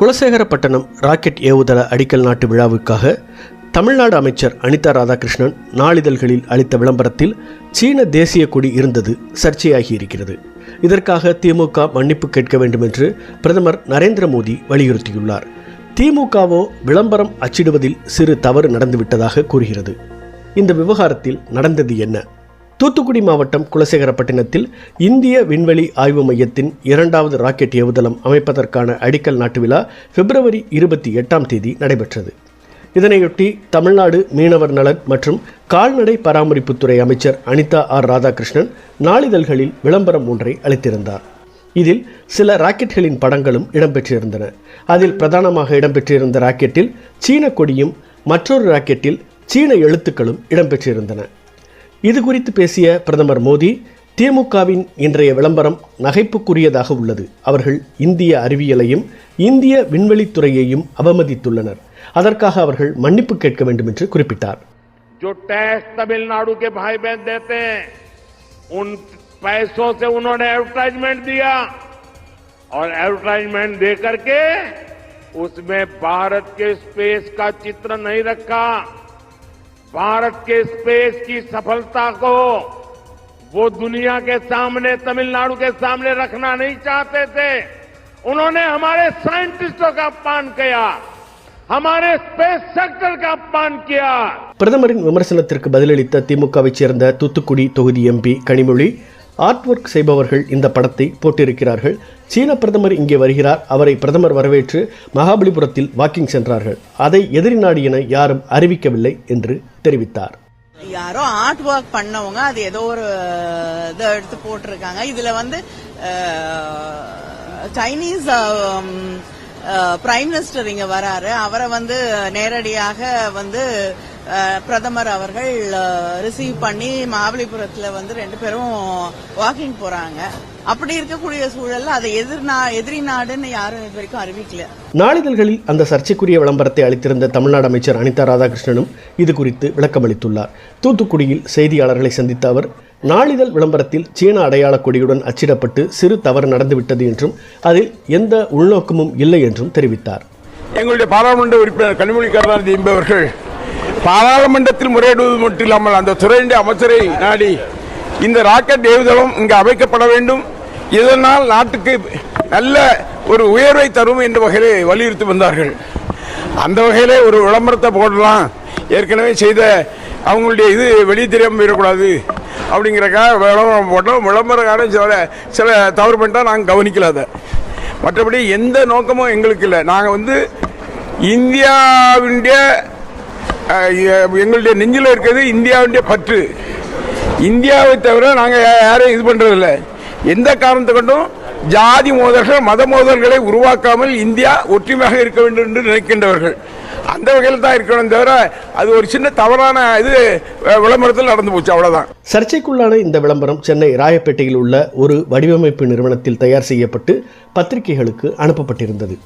Kulasekarapattinam rocket ஏவுதள அடிக்கல் நாட்டு விழாவுக்காக தமிழ்நாடு அமைச்சர் அனிதா ராதாகிருஷ்ணன் நாளிதழ்களில் அளித்த விளம்பரத்தில் சீன தேசிய கொடி இருந்தது சர்ச்சையாகி இருக்கிறது இதற்காக திமுக மன்னிப்பு கேட்க வேண்டும் என்று பிரதமர் நரேந்திர மோடி வலியுறுத்தியுள்ளார். திமுகவோ விளம்பரம் அச்சிடுவதில் சிறு தவறு நடந்துவிட்டதாக கூறுகிறது. இந்த விவகாரத்தில் நடந்தது என்ன? தூத்துக்குடி மாவட்டம் குலசேகரப்பட்டினத்தில் இந்திய விண்வெளி ஆய்வு மையத்தின் இரண்டாவது ராக்கெட் ஏவுதளம் அமைப்பதற்கான அடிக்கல் நாட்டு விழா பிப்ரவரி இருபத்தி எட்டாம் தேதி நடைபெற்றது. இதனையொட்டி தமிழ்நாடு மீனவர் நலன் மற்றும் கால்நடை பராமரிப்புத்துறை அமைச்சர் அனிதா ஆர் ராதாகிருஷ்ணன் நாளிதழ்களில் விளம்பரம் ஒன்றை அளித்திருந்தார். இதில் சில ராக்கெட்களின் படங்களும் இடம்பெற்றிருந்தன. அதில் பிரதானமாக இடம்பெற்றிருந்த ராக்கெட்டில் சீன கொடியும் மற்றொரு ராக்கெட்டில் சீன எழுத்துக்களும் இடம்பெற்றிருந்தன. இது குறித்து பேசிய பிரதமர் மோடி திமுகவின் இன்றைய விளம்பரம் நகைப்புக்குரியதாக உள்ளது அவர்கள் இந்திய அறிவியலையும் இந்திய விண்வெளித்துறையையும் அவமதித்துள்ளனர் அதற்காக அவர்கள் மன்னிப்பு கேட்க வேண்டும் என்று குறிப்பிட்டார் जो टैक्स तमिलनाडु के भाई बहन देते हैं उन पैसों से उन्होंने एडवर्टाइजमेंट दिया और एडवर्टाइजमेंट दे करके उसमें भारत के स्पेस का चित्र नहीं रखा भारत के स्पेस की सफलता को वो दुनिया के सामने तमिलनाडु के सामने रखना नहीं चाहते थे उन्होंने हमारे साइंटिस्टों का अपमान किया हमारे स्पेस सेक्टर का अपमान किया பிரதமரின் விமர்சனத்திற்கு பதிலளித்த திமுகவைச் சேர்ந்த தூத்துக்குடி தொகுதி எம்பி கனிமொழி ஆர்ட் ஒர்க் செய்பவர்கள் இந்த படத்தை போட்டிருக்கிறார்கள். சீன பிரதமர் இங்கே வருகிறார். அவரை பிரதமர் வரவேற்று மகாபலிபுரத்தில் வாக்கிங் சென்றார்கள். அதை எதிரி நாடு என யாரும் அறிவிக்கவில்லை என்று தெரிவித்தார். யாரோ ஆர்ட் ஒர்க் பண்ணவங்க அது ஏதோ ஒரு இதை எடுத்து போட்டிருக்காங்க. இதுல வந்து சைனீஸ் பிரைம் மினிஸ்டர் இங்க வராரு. அவரை வந்து நேரடியாக வந்து பிரதமர் அவர்கள் ரிசீவ் பண்ணி மகாபலிபுரத்துல வந்து ரெண்டு பேரும் வாக்கிங் போறாங்க. அப்படி இருக்கக்கூடிய சூழல்ல அதை எதிர் நா- எதிரி நாடுன்னு யாரும் இது வரைக்கும் அறிவிக்கல. நாளிதழ்களில் அந்த சர்ச்சைக்குரிய விளம்பரத்தை அளித்திருந்த தமிழ்நாடு அமைச்சர் அனிதா ராதாகிருஷ்ணனும் இது குறித்து விளக்கமளித்துள்ளார். தூத்துக்குடியில் செய்தியாளர்களை சந்தித்த அவர் நாளிதழ் விளம்பரத்தில் சீன அடையாள கொடியுடன் அச்சிடப்பட்டு சிறு தவறு நடந்துவிட்டது என்றும் அதில் எந்த உள்நோக்கமும் இல்லை என்றும் தெரிவித்தார். எங்களுடைய பாராளுமன்ற உறுப்பினர் கனிமொழி கருணாநிதி என்பவர்கள் பாராளுமன்றத்தில் முறையிடுவது மட்டும் இல்லாமல் அந்த துறையினுடைய அமைச்சரை நாடி இந்த ராக்கெட் ஏவுதளம் இங்கு அமைக்கப்பட வேண்டும். இதனால் நாட்டுக்கு நல்ல ஒரு உயர்வை தரும் என்ற வகையிலே வலியுறுத்தி வந்தார்கள். அந்த வகையிலே ஒரு விளம்பரத்தை போடலாம். ஏற்கனவே செய்த அவங்களுடைய இது வெளியே தெரியாமல் போயிடக்கூடாது அப்படிங்கிறக்காக விளம்பரம் போட்டோம். விளம்பரக்காரன் சில சில தவறு பண்ணிட்டா நாங்கள் கவனிக்கல அதை. மற்றபடி எந்த நோக்கமும் எங்களுக்கு இல்லை. நாங்கள் வந்து இந்தியாவினுடைய எங்களுடைய நெஞ்சில் இருக்கிறது இந்தியாவுடைய பற்று. இந்தியாவை தவிர நாங்கள் யாரும் இது பண்ணுறதில்ல எந்த காரணத்தை கொண்டும் ஜாதி மோதல்கள் மத மோதல்களை உருவாக்காமல் இந்தியா ஒற்றுமையாக இருக்க வேண்டும் என்று நினைக்கின்றவர்கள். அந்த வகையில் தான் இருக்கணும் தவிர அது ஒரு சின்ன தவறான இது விளம்பரத்தில் நடந்து போச்சு. அவ்வளோதான் சர்ச்சைக்குள்ளான இந்த விளம்பரம் சென்னை ராயப்பேட்டையில் உள்ள ஒரு வடிவமைப்பு நிறுவனத்தில் தயார் செய்யப்பட்டு பத்திரிகைகளுக்கு அனுப்பப்பட்டிருந்தது.